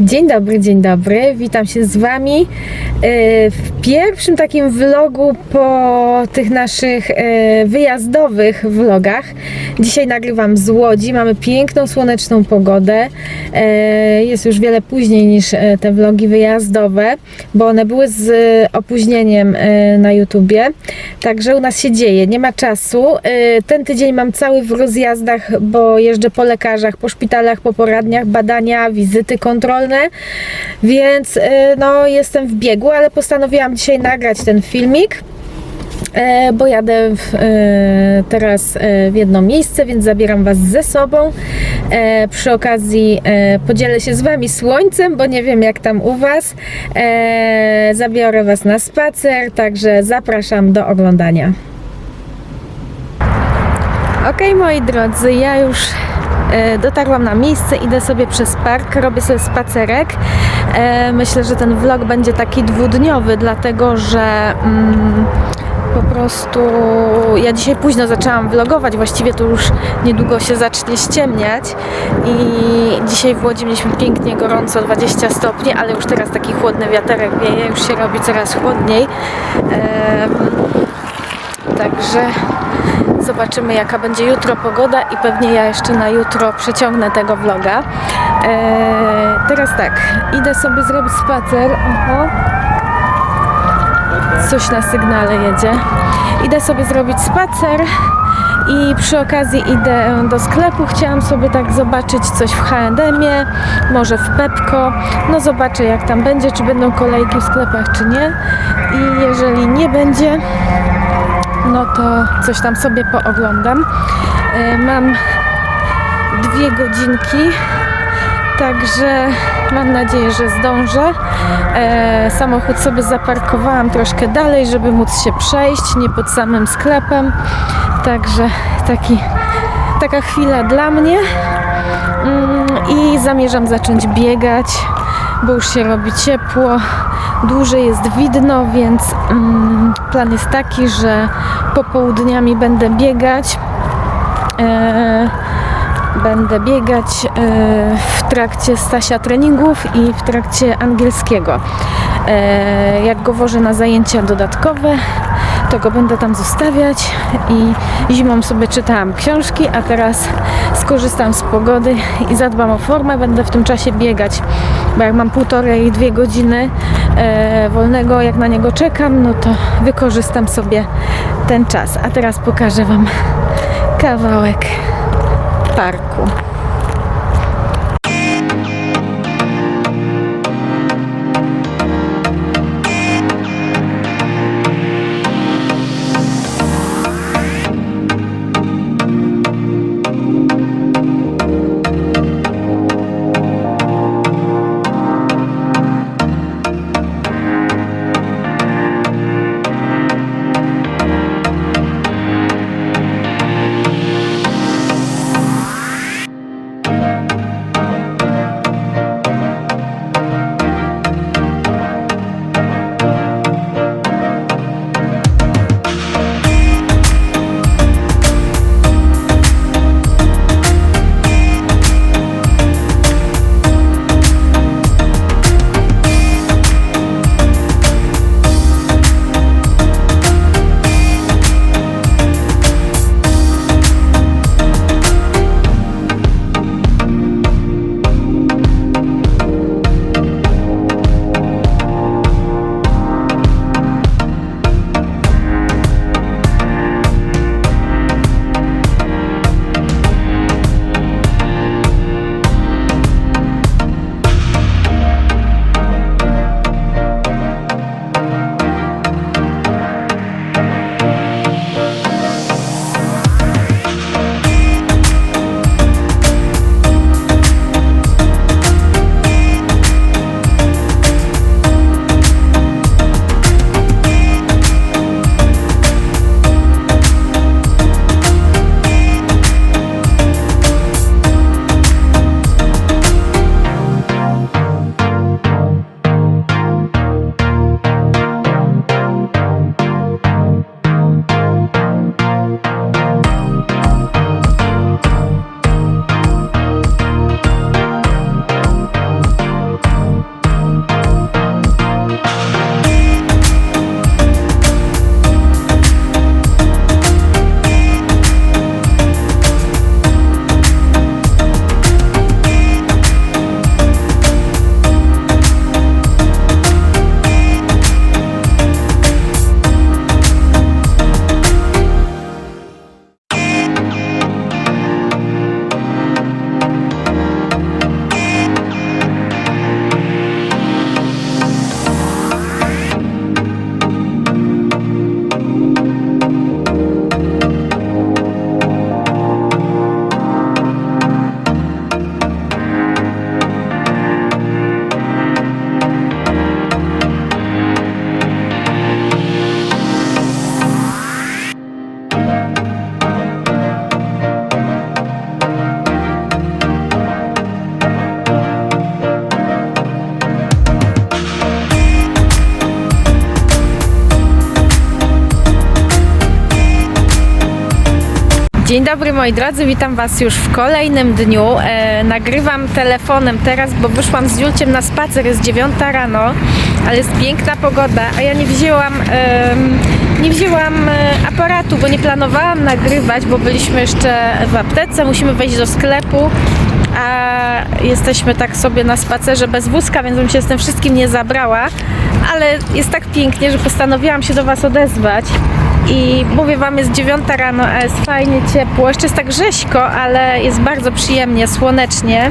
Dzień dobry, dzień dobry. Witam się z Wami e, w pierwszym takim vlogu po tych naszych e, wyjazdowych vlogach. Dzisiaj nagrywam z Łodzi. Mamy piękną, słoneczną pogodę. E, Jest już wiele później niż te vlogi wyjazdowe, bo one były z opóźnieniem na YouTubie. Także u nas się dzieje, nie ma czasu. Ten tydzień mam cały w rozjazdach, bo jeżdżę po lekarzach, po szpitalach, po poradniach, badania, wizyty kontrolne, więc e, no jestem w biegu, ale postanowiłam dzisiaj nagrać ten filmik. E, bo jadę w, e, teraz e, w jedno miejsce, więc zabieram Was ze sobą. Przy okazji podzielę się z Wami słońcem, bo nie wiem jak tam u Was. Zabiorę Was na spacer, także zapraszam do oglądania. Ok, moi drodzy, ja już dotarłam na miejsce, idę sobie przez park, robię sobie spacerek. E, Myślę, że ten vlog będzie taki dwudniowy, dlatego że mm, po prostu ja dzisiaj późno zaczęłam vlogować, właściwie to już niedługo się zacznie ściemniać i dzisiaj w Łodzi mieliśmy pięknie gorąco, 20 stopni, ale już teraz taki chłodny wiaterek wieje, już się robi coraz chłodniej. Także zobaczymy jaka będzie jutro pogoda i pewnie ja jeszcze na jutro przeciągnę tego vloga. Eee, teraz tak, idę sobie zrobić spacer. Oho. Coś na sygnale jedzie. Idę sobie zrobić spacer i przy okazji idę do sklepu. Chciałam sobie tak zobaczyć coś w H&M-ie, może w Pepko. No zobaczę jak tam będzie, czy będą kolejki w sklepach, czy nie. I jeżeli nie będzie, no to coś tam sobie pooglądam. E, Mam dwie godzinki, także mam nadzieję, że zdążę. E, Samochód sobie zaparkowałam troszkę dalej, żeby móc się przejść, nie pod samym sklepem. Także taki, taka chwila dla mnie. Mm, I zamierzam zacząć biegać, bo już się robi ciepło, dłużej jest widno, więc mm, plan jest taki, że popołudniami będę biegać. E, będę biegać e, w trakcie Stasia treningów i w trakcie angielskiego. E, jak go wożę na zajęcia dodatkowe, to go będę tam zostawiać i zimą sobie czytałam książki, a teraz skorzystam z pogody i zadbam o formę, będę w tym czasie biegać, bo jak mam półtorej, dwie godziny e, wolnego, jak na niego czekam, no to wykorzystam sobie ten czas. A teraz pokażę Wam kawałek parku. Dzień dobry moi drodzy, witam Was już w kolejnym dniu. E, nagrywam telefonem teraz, bo wyszłam z Julciem na spacer, jest 9 rano, ale jest piękna pogoda, a ja nie wzięłam, em, nie wzięłam e, aparatu, bo nie planowałam nagrywać, bo byliśmy jeszcze w aptece, musimy wejść do sklepu, a jesteśmy tak sobie na spacerze bez wózka, więc bym się z tym wszystkim nie zabrała, ale jest tak pięknie, że postanowiłam się do Was odezwać. I mówię Wam, jest 9 rano, a jest fajnie ciepło. Jeszcze jest tak rzeźko, ale jest bardzo przyjemnie, słonecznie.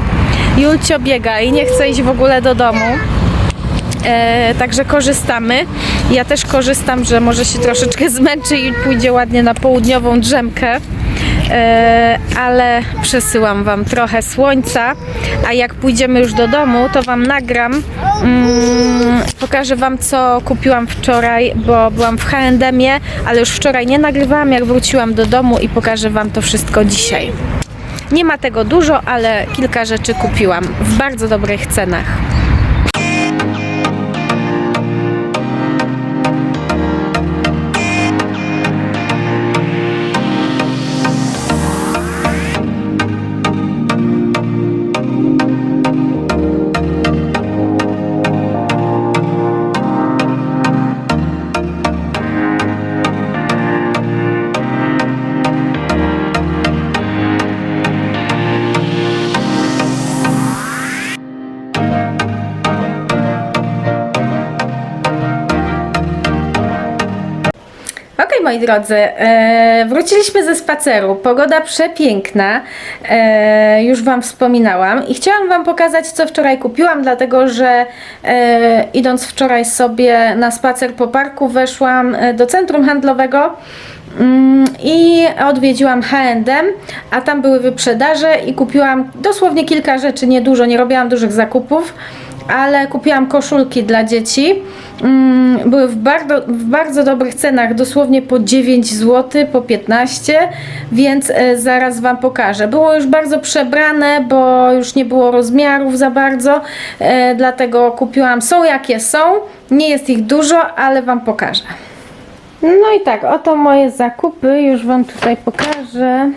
Julcio biega i nie chce iść w ogóle do domu. E, także korzystamy. Ja też korzystam, że może się troszeczkę zmęczy i pójdzie ładnie na południową drzemkę. E, ale przesyłam Wam trochę słońca, a jak pójdziemy już do domu, to Wam nagram. Mm, pokażę Wam, co kupiłam wczoraj, bo byłam w H&M-ie, ale już wczoraj nie nagrywałam, jak wróciłam do domu i pokażę Wam to wszystko dzisiaj. Nie ma tego dużo, ale kilka rzeczy kupiłam w bardzo dobrych cenach. Moi drodzy, e, wróciliśmy ze spaceru. Pogoda przepiękna, e, już Wam wspominałam i chciałam Wam pokazać, co wczoraj kupiłam, dlatego że e, idąc wczoraj sobie na spacer po parku, weszłam e, do centrum handlowego. Mm, I odwiedziłam H&M, a tam były wyprzedaże i kupiłam dosłownie kilka rzeczy, nie dużo, nie robiłam dużych zakupów ale kupiłam koszulki dla dzieci. Mm, Były w bardzo, w bardzo dobrych cenach, dosłownie po 9 zł, po 15, więc e, zaraz Wam pokażę. Było już bardzo przebrane, bo już nie było rozmiarów za bardzo, e, dlatego kupiłam. Są jakie są, nie jest ich dużo, ale Wam pokażę. No i tak, oto moje zakupy, już Wam tutaj pokażę.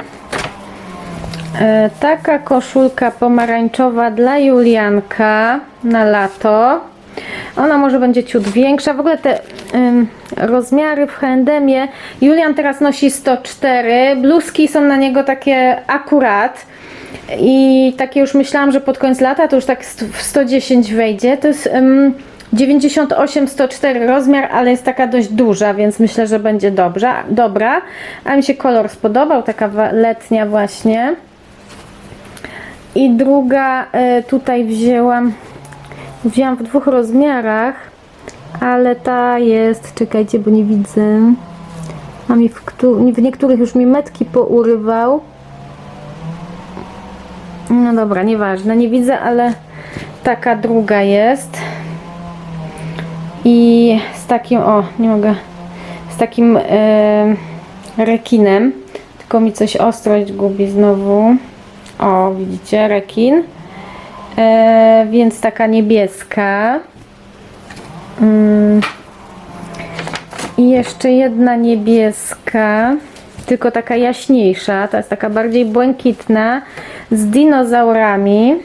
E, Taka koszulka pomarańczowa dla Julianka na lato. Ona może będzie ciut większa. W ogóle te ym, rozmiary w H&M-ie. Julian teraz nosi 104. Bluzki są na niego takie akurat. I takie już myślałam, że pod koniec lata to już tak w 110 wejdzie. To jest ym, 98-104 rozmiar, ale jest taka dość duża, więc myślę, że będzie dobrze, dobra. A mi się kolor spodobał, taka letnia właśnie. I druga e, tutaj wzięłam, wzięłam w dwóch rozmiarach, ale ta jest, czekajcie, bo nie widzę. A mi w, w niektórych już mi metki pourywał. No dobra, nieważne, nie widzę, ale taka druga jest. I z takim, o, nie mogę, z takim e, rekinem. Tylko mi coś ostrość gubi znowu. O, widzicie, rekin. E, więc taka niebieska. Mm. I jeszcze jedna niebieska, tylko taka jaśniejsza. Ta jest taka bardziej błękitna, z dinozaurami.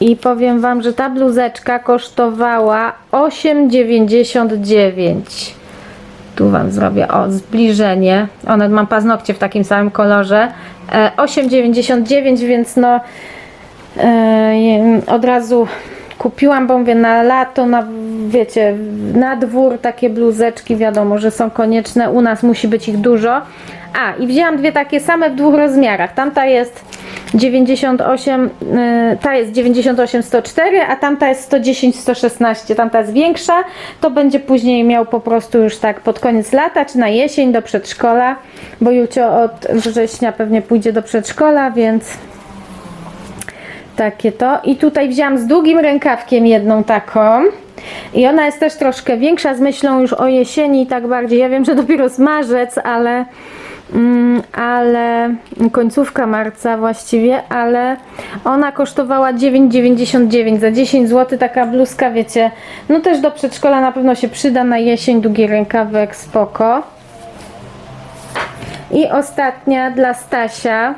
I powiem Wam, że ta bluzeczka kosztowała 8,99. Tu Wam zrobię o zbliżenie. One mam paznokcie w takim samym kolorze. E, 8,99, więc no e, od razu kupiłam, bo mówię na lato, na wiecie, na dwór takie bluzeczki, wiadomo, że są konieczne. U nas musi być ich dużo. A, i wzięłam dwie takie same w dwóch rozmiarach. Tamta jest 98, y, ta jest 98 104, a tamta jest 110 116. Tamta jest większa. To będzie później miał po prostu już tak pod koniec lata czy na jesień do przedszkola, bo Julcio od września pewnie pójdzie do przedszkola, więc takie to. I tutaj wzięłam z długim rękawkiem jedną taką. I ona jest też troszkę większa z myślą już o jesieni i tak bardziej. Ja wiem, że dopiero jest marzec, ale ale końcówka marca właściwie, ale ona kosztowała 9,99 za 10 zł taka bluzka, wiecie, no też do przedszkola na pewno się przyda na jesień, długi rękawek, spoko. I ostatnia dla Stasia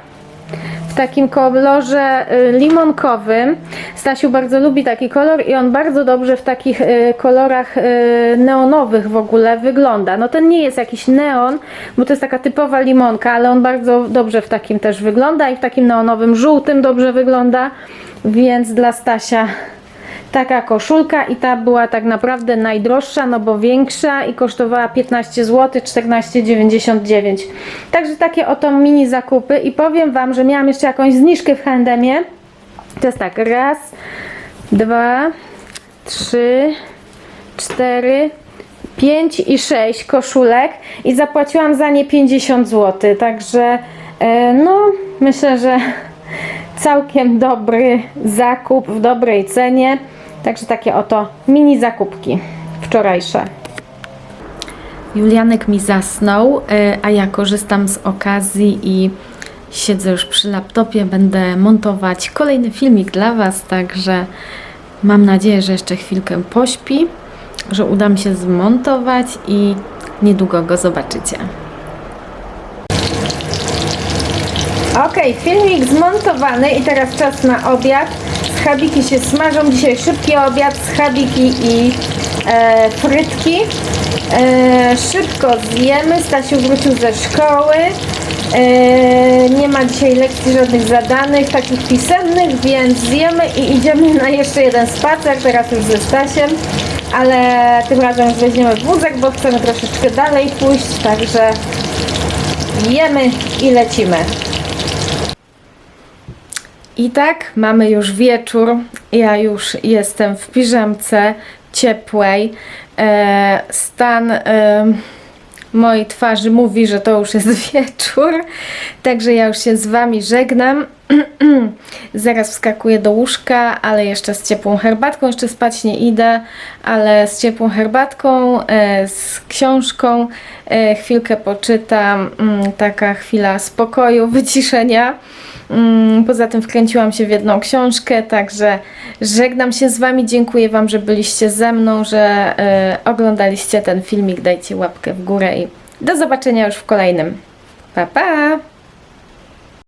w takim kolorze y, limonkowym. Stasiu bardzo lubi taki kolor i on bardzo dobrze w takich y, kolorach y, neonowych w ogóle wygląda. No ten nie jest jakiś neon, bo to jest taka typowa limonka, ale on bardzo dobrze w takim też wygląda i w takim neonowym żółtym dobrze wygląda, więc dla Stasia taka koszulka i ta była tak naprawdę najdroższa, no bo większa i kosztowała 15 zł, 14,99. Także takie oto mini zakupy i powiem Wam, że miałam jeszcze jakąś zniżkę w H&M-ie. To jest tak, raz, dwa, trzy, cztery, 5 i 6 koszulek i zapłaciłam za nie 50 zł. Także e, no myślę, że całkiem dobry zakup w dobrej cenie. Także takie oto mini zakupki wczorajsze. Julianek mi zasnął, e, a ja korzystam z okazji i siedzę już przy laptopie. Będę montować kolejny filmik dla Was, także mam nadzieję, że jeszcze chwilkę pośpi, że uda mi się zmontować i niedługo go zobaczycie. Ok, filmik zmontowany i teraz czas na obiad. Schabiki się smażą. Dzisiaj szybki obiad, schabiki i e, frytki. E, szybko zjemy. Stasiu wrócił ze szkoły. E, nie ma dzisiaj lekcji żadnych zadanych, takich pisemnych, więc zjemy i idziemy na jeszcze jeden spacer, teraz już ze Stasiem. Ale tym razem weźmiemy wózek, bo chcemy troszeczkę dalej pójść, także jemy i lecimy. I tak mamy już wieczór. Ja już jestem w piżamce ciepłej. E, stan e, mojej twarzy mówi, że to już jest wieczór. Także ja już się z Wami żegnam. Zaraz wskakuję do łóżka, ale jeszcze z ciepłą herbatką. Jeszcze spać nie idę, ale z ciepłą herbatką, e, z książką. E, chwilkę poczytam. Mm, taka chwila spokoju, wyciszenia. Mm, Poza tym wkręciłam się w jedną książkę, także żegnam się z Wami. Dziękuję Wam, że byliście ze mną, że e, oglądaliście ten filmik. Dajcie łapkę w górę i do zobaczenia już w kolejnym. Pa, pa!